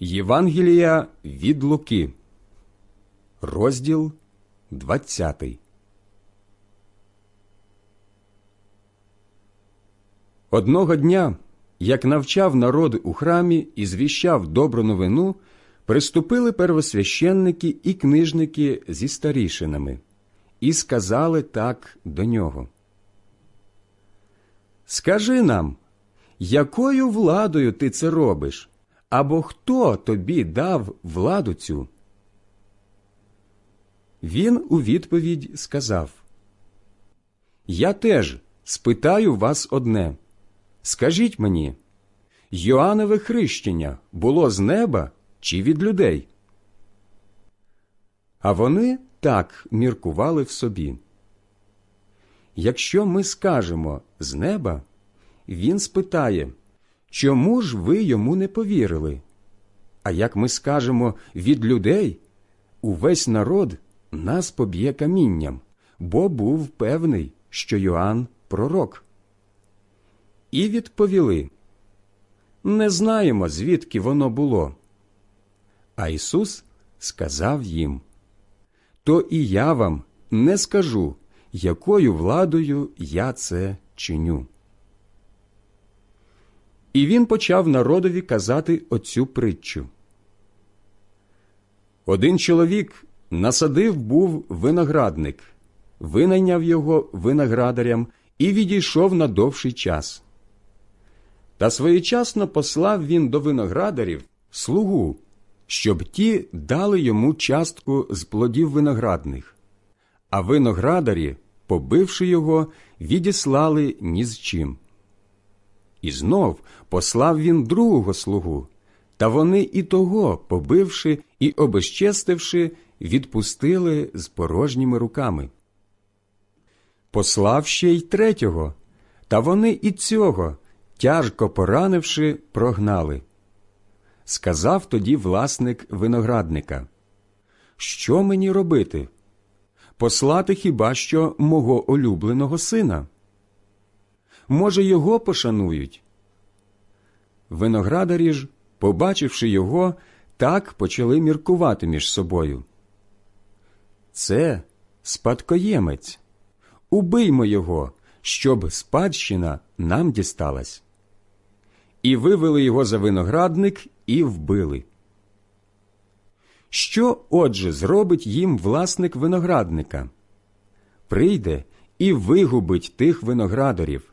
Євангелія від Луки, розділ 20. Одного дня, як навчав народ у храмі і звіщав добру новину, приступили первосвященники і книжники зі старішинами і сказали так до нього. Скажи нам, якою владою ти це робиш? Або хто тобі дав владу цю? Він у відповідь сказав Я теж спитаю вас одне. Скажіть мені, Йоаннове хрещення було з неба чи від людей? А вони так міркували в собі. Якщо ми скажемо з неба, він спитає, чому ж ви йому не повірили? А як ми скажемо від людей, увесь народ нас поб'є камінням, бо був певний, що Йоанн пророк. І відповіли Не знаємо, звідки воно було. А Ісус сказав їм То і я вам не скажу, якою владою я це чиню. І він почав народові казати оцю притчу. Один чоловік насадив був виноградник, винайняв його виноградарям і відійшов на довший час. Та своєчасно послав він до виноградарів слугу, щоб ті дали йому частку з плодів виноградних, а виноградарі, побивши його, відіслали ні з чим. І знов послав він другого слугу, та вони і того, побивши і обезчестивши, відпустили з порожніми руками. Послав ще й третього, та вони і цього, тяжко поранивши, прогнали. Сказав тоді власник виноградника Що мені робити? Послати хіба що мого улюбленого сина? Може, його пошанують? Виноградарі ж, побачивши його, так почали міркувати між собою. Це спадкоємець. Убиймо його, щоб спадщина нам дісталась. І вивели його за виноградник і вбили. Що, отже, зробить їм власник виноградника? Прийде і вигубить тих виноградарів,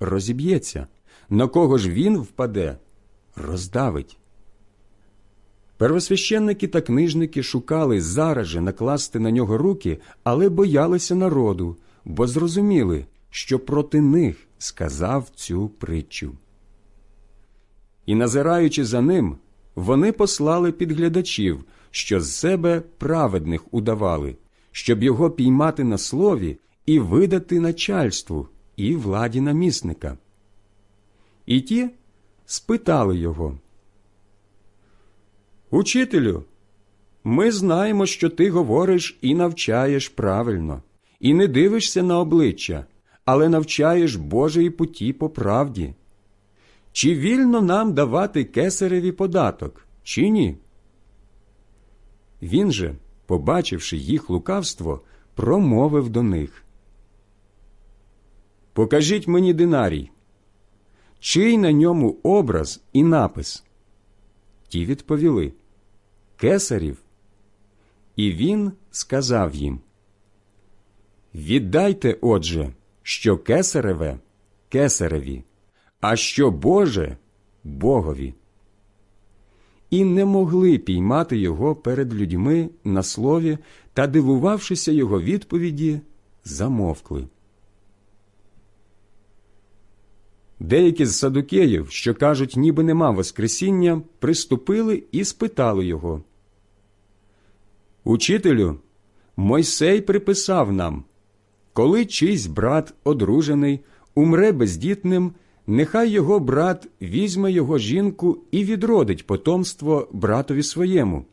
розіб'ється, на кого ж він впаде, роздавить. Первосвященники та книжники шукали зараз же накласти на нього руки, але боялися народу, бо зрозуміли, що проти них сказав цю притчу. І, назираючи за ним, вони послали підглядачів, що з себе праведних удавали, щоб його піймати на слові і видати начальству і владі намісника. І ті спитали його. Учителю, ми знаємо, що ти говориш і навчаєш правильно, і не дивишся на обличчя, але навчаєш Божої путі по правді. Чи вільно нам давати кесареві податок, чи ні? Він же, побачивши їх лукавство, промовив до них. Покажіть мені динарій, чий на ньому образ і напис. Ті відповіли Кесарів. І він сказав їм Віддайте, отже, що кесареве кесареві, а що Боже Богові. І не могли піймати його перед людьми на слові та, дивувавшися його відповіді, замовкли. Деякі з садукеїв, що кажуть, ніби нема Воскресіння, приступили і спитали його. Учителю, Мойсей приписав нам, коли чийсь брат одружений умре бездітним, нехай його брат візьме його жінку і відродить потомство братові своєму.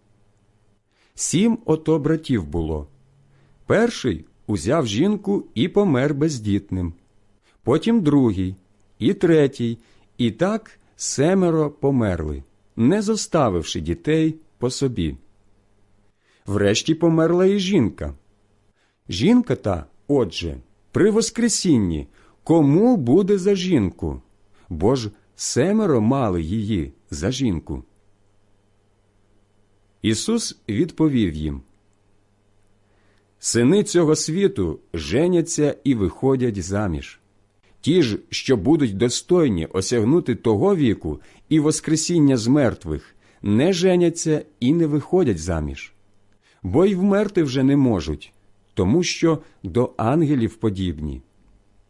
Сім ото братів було. Перший узяв жінку і помер бездітним, потім другий, і третій, і так семеро померли, не зоставивши дітей по собі. Врешті померла і жінка. Жінка та, отже, при Воскресінні кому буде за жінку? Бо ж семеро мали її за жінку. Ісус відповів їм Сини цього світу женяться і виходять заміж. Ті ж, що будуть достойні осягнути того віку і Воскресіння з мертвих, не женяться і не виходять заміж, бо й вмерти вже не можуть, тому що до ангелів подібні.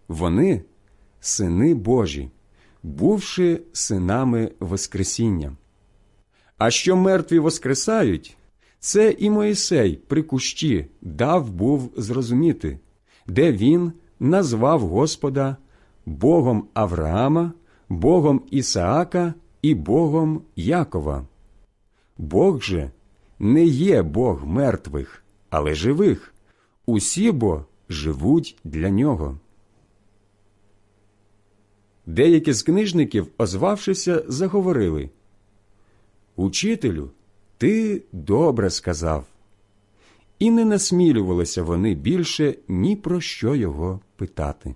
Вони сини Божі, бувши синами Воскресіння. А що мертві воскресають, це і Моїсей при кущі дав був зрозуміти, де він назвав Господа Богом Авраама, Богом Ісаака і Богом Якова. Бог же не є Бог мертвих, але живих. Усі бо живуть для нього. Деякі з книжників, озвавшися, заговорили Учителю, ти добре сказав. І не насмілювалися вони більше ні про що його питати.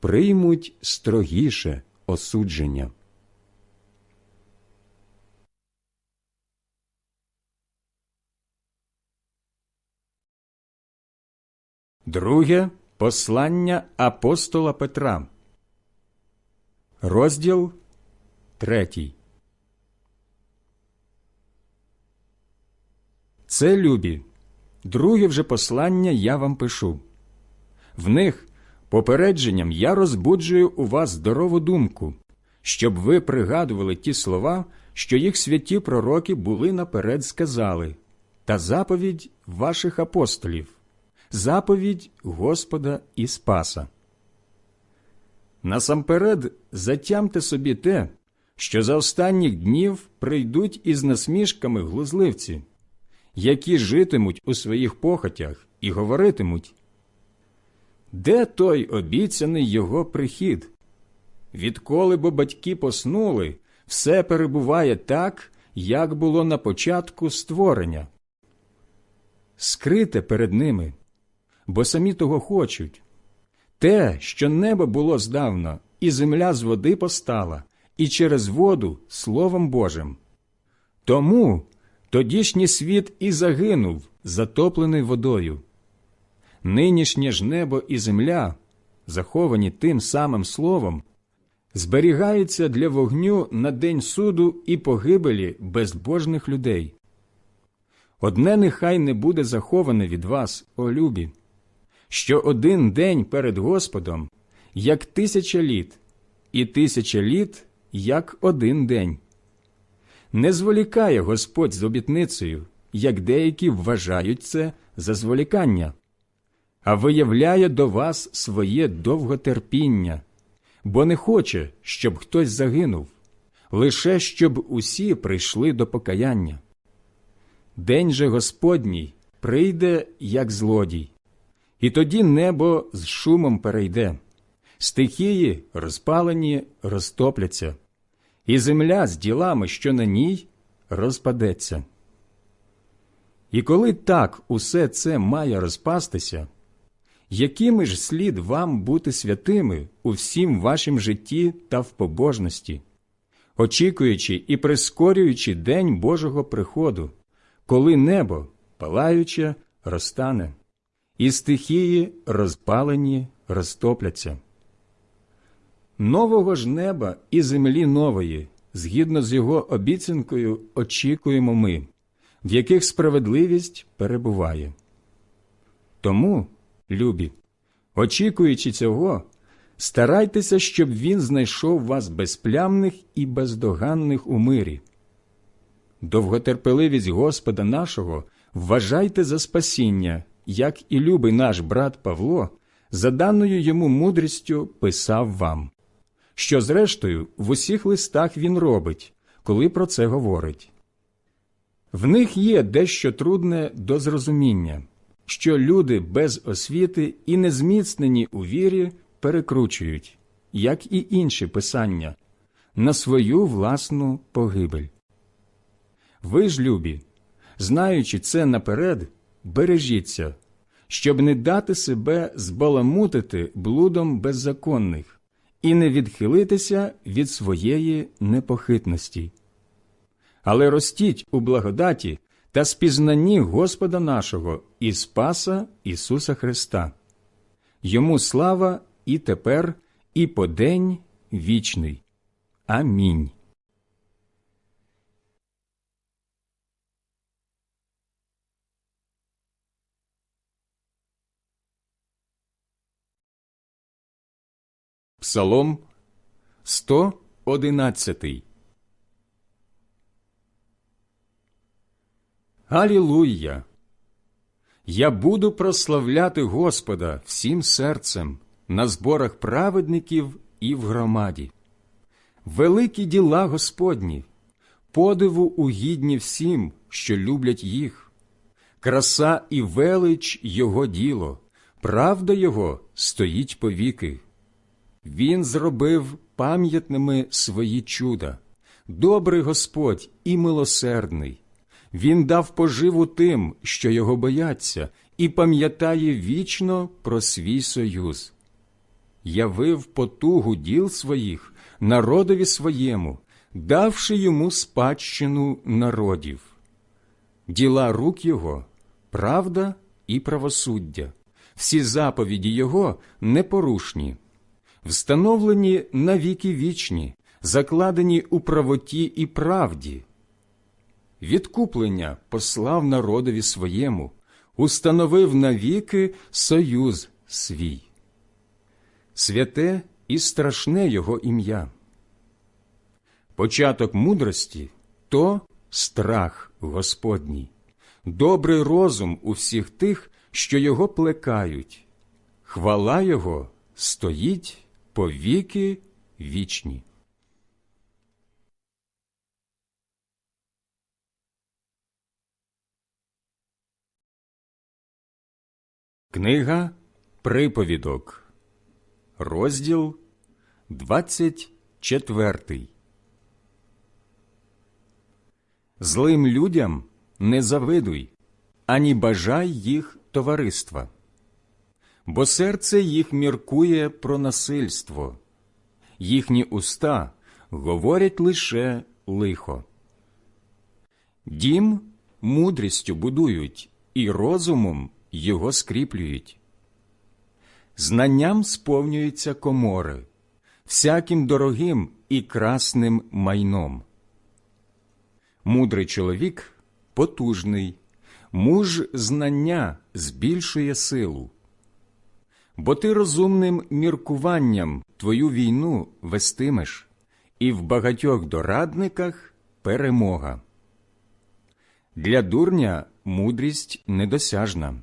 приймуть строгіше осудження. Друге послання апостола Петра. Розділ третій. Це любі. Друге вже послання я вам пишу. В них попередженням я розбуджую у вас здорову думку, щоб ви пригадували ті слова, що їх святі пророки були наперед сказали, та заповідь ваших апостолів заповідь Господа і Спаса. Насамперед затямте собі те, що за останніх днів прийдуть із насмішками глузливці, які житимуть у своїх похотях і говоритимуть Де той обіцяний його прихід? Відколи бо батьки поснули, все перебуває так, як було на початку створення. Скрите перед ними бо самі того хочуть. Те, що небо було здавна, і земля з води постала, і через воду Словом Божим. Тому тодішній світ і загинув, затоплений водою. Нинішнє ж небо і земля, заховані тим самим словом, зберігаються для вогню на день суду і погибелі безбожних людей. Одне нехай не буде заховане від вас, о любі, що один день перед Господом як тисяча літ, і тисяча літ як один день. Не зволікає Господь з обітницею, як деякі вважають це за зволікання, а виявляє до вас своє довготерпіння, бо не хоче, щоб хтось загинув, лише щоб усі прийшли до покаяння. День же Господній прийде, як злодій, і тоді небо з шумом перейде, стихії розпалені розтопляться, і земля з ділами, що на ній, розпадеться. І коли так усе це має розпастися, якими ж слід вам бути святими у всім вашім житті та в побожності, очікуючи і прискорюючи день Божого приходу, коли небо, палаюче, розтане, і стихії розпалені розтопляться. Нового ж неба і землі нової, згідно з його обіцянкою, очікуємо ми, в яких справедливість перебуває. Тому, любі, очікуючи цього, старайтеся, щоб він знайшов вас безплямних і бездоганних у мирі. Довготерпеливість Господа нашого вважайте за спасіння, як і любий наш брат Павло, за даною йому мудрістю писав вам, що, зрештою, в усіх листах він робить, коли про це говорить. В них є дещо трудне до зрозуміння, що люди без освіти і незміцнені у вірі перекручують, як і інші писання, на свою власну погибель. Ви ж, любі, знаючи це наперед, бережіться, щоб не дати себе збаламутити блудом беззаконних і не відхилитися від своєї непохитності. Але ростіть у благодаті та спізнанні Господа нашого і Спаса Ісуса Христа. Йому слава і тепер, і по день вічний. Амінь. Псалом 111 Алілуя! Я буду прославляти Господа всім серцем на зборах праведників і в громаді. Великі діла Господні, подиву угідні всім, що люблять їх. Краса і велич Його діло, правда Його стоїть повіки. Він зробив пам'ятними свої чуда, добрий Господь і милосердний. Він дав поживу тим, що його бояться, і пам'ятає вічно про свій союз. Явив потугу діл своїх народові своєму, давши йому спадщину народів. Діла рук його правда і правосуддя, всі заповіді його непорушні, встановлені на віки вічні, закладені у правоті і правді відкуплення послав народові своєму, установив навіки союз свій. Святе і страшне Його ім'я. Початок мудрості то страх Господній, добрий розум у всіх тих, що його плекають, хвала Його стоїть по віки вічні. Книга Приповідок, розділ 24 Злим людям не завидуй, ані бажай їх товариства, бо серце їх міркує про насильство, їхні уста говорять лише лихо. Дім мудрістю будують і розумом його скріплюють. Знанням сповнюються комори, всяким дорогим і красним майном. Мудрий чоловік потужний, муж знання збільшує силу. Бо ти розумним міркуванням твою війну вестимеш, і в багатьох дорадниках перемога. Для дурня мудрість недосяжна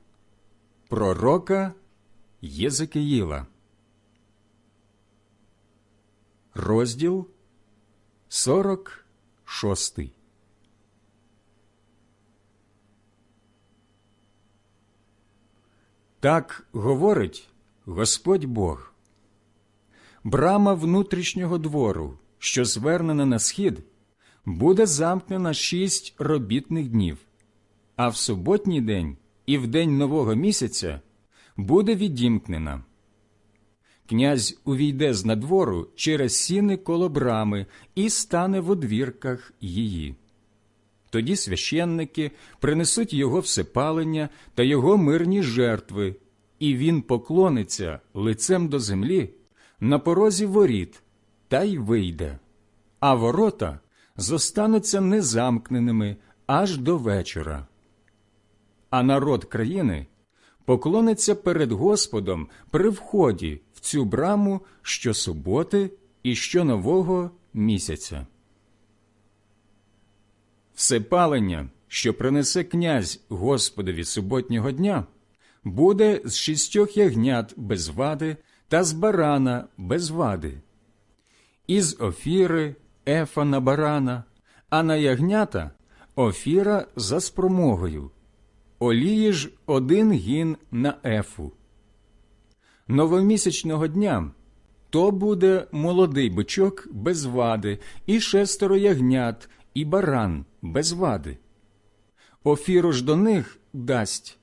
Пророка Єзекиїла, розділ 46 Так говорить Господь Бог. Брама внутрішнього двору, що звернена на схід, буде замкнена шість робітних днів а в суботній день і в день нового місяця буде відімкнена. Князь увійде з надвору через сіни коло брами і стане в одвірках її. Тоді священники принесуть його всепалення та його мирні жертви, і він поклониться лицем до землі на порозі воріт та й вийде, а ворота зостануться незамкненими аж до вечора. А народ країни поклониться перед Господом при вході в цю браму щосуботи і щонового місяця. Всепалення, що принесе князь Господові суботнього дня, буде з шістьох ягнят без вади та з барана без вади, із офіри ефа на барана, а на ягнята офіра за спромогою, олії ж один гін на ефу. Новомісячного дня то буде молодий бичок без вади, і шестеро ягнят, і баран без вади. Офіру ж до них дасть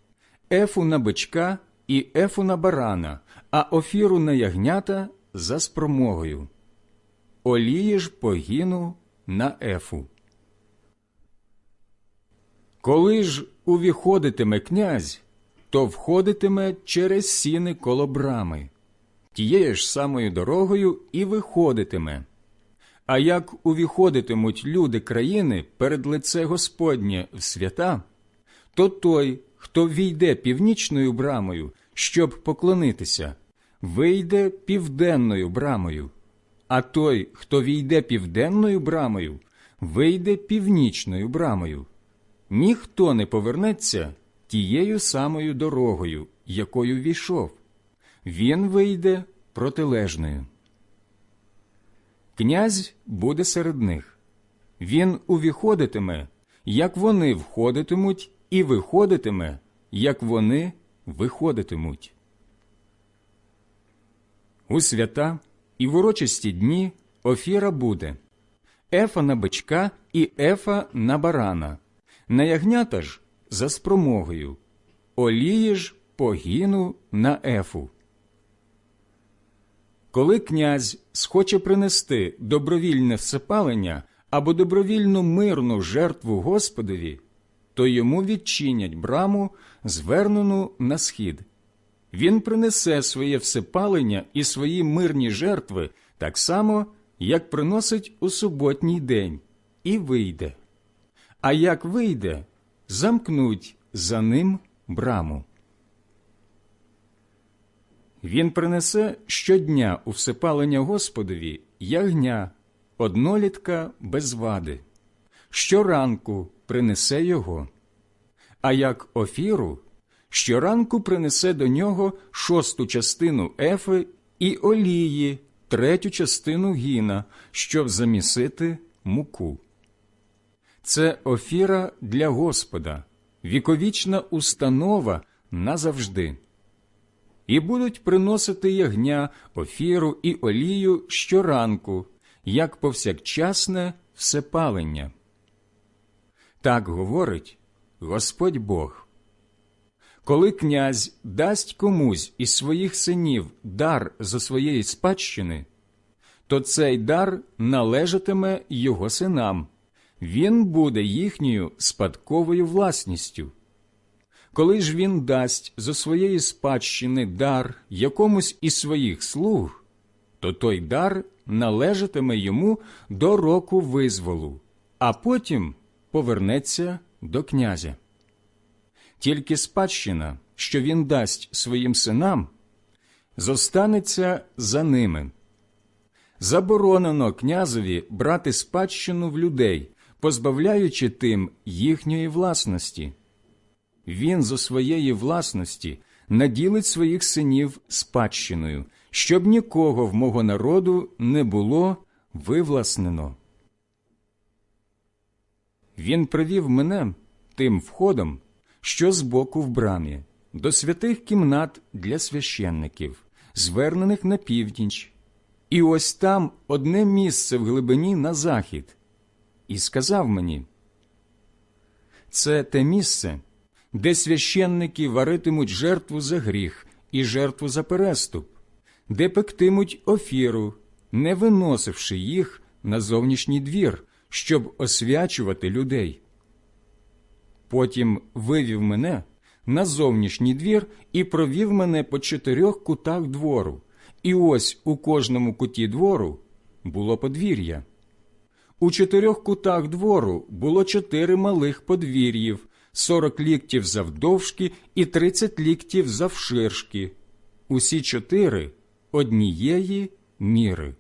ефу на бичка і ефу на барана, а офіру на ягнята за спромогою. Олії ж погину на ефу. Коли ж увіходитиме князь, то входитиме через сіни коло брами, тією ж самою дорогою і виходитиме. А як увіходитимуть люди країни перед лице Господнє в свята, то той, хто війде північною брамою, щоб поклонитися, вийде південною брамою, а той, хто війде південною брамою, вийде північною брамою. Ніхто не повернеться тією самою дорогою, якою війшов. Він вийде протилежною. Князь буде серед них. Він увіходитиме, як вони входитимуть, і виходитиме, як вони виходитимуть. У свята і в урочисті дні офіра буде ефа на бичка і ефа на барана, на ягнята ж за спромогою, олії ж погину на ефу. Коли князь схоче принести добровільне всепалення або добровільну мирну жертву Господові, то йому відчинять браму, звернену на схід. Він принесе своє всепалення і свої мирні жертви так само, як приносить у суботній день, і вийде. А як вийде, замкнуть за ним браму. Він принесе щодня у всепалення Господові ягня, однолітка без вади. Щоранку принесе його. А як офіру, щоранку принесе до нього шосту частину ефи і олії, третю частину гіна, щоб замісити муку. Це офіра для Господа, віковічна установа назавжди і будуть приносити ягня, офіру і олію щоранку, як повсякчасне всепалення. Так говорить Господь Бог. Коли князь дасть комусь із своїх синів дар зо своєї спадщини, то цей дар належатиме його синам, він буде їхньою спадковою власністю. Коли ж він дасть зо своєї спадщини дар якомусь із своїх слуг, то той дар належатиме йому до року визволу, а потім повернеться до князя. Тільки спадщина, що він дасть своїм синам, зостанеться за ними. Заборонено князеві брати спадщину в людей, позбавляючи тим їхньої власності він зо своєї власності наділить своїх синів спадщиною, щоб нікого в мого народу не було вивласнено. Він привів мене тим входом, що збоку в брамі, до святих кімнат для священників, звернених на північ, і ось там одне місце в глибині на захід, і сказав мені це те місце, де священники варитимуть жертву за гріх і жертву за переступ, де пектимуть офіру, не виносивши їх на зовнішній двір, щоб освячувати людей. Потім вивів мене на зовнішній двір і провів мене по чотирьох кутах двору, і ось у кожному куті двору було подвір'я. У чотирьох кутах двору було чотири малих подвір'їв, сорок ліктів завдовжки і тридцять ліктів завширшки. Усі чотири однієї міри.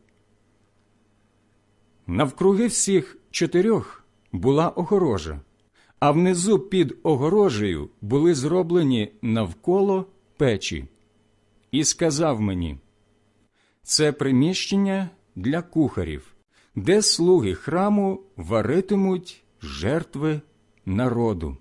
Навкруги всіх чотирьох була огорожа, а внизу під огорожею були зроблені навколо печі. І сказав мені, це приміщення для кухарів, де слуги храму варитимуть жертви народу.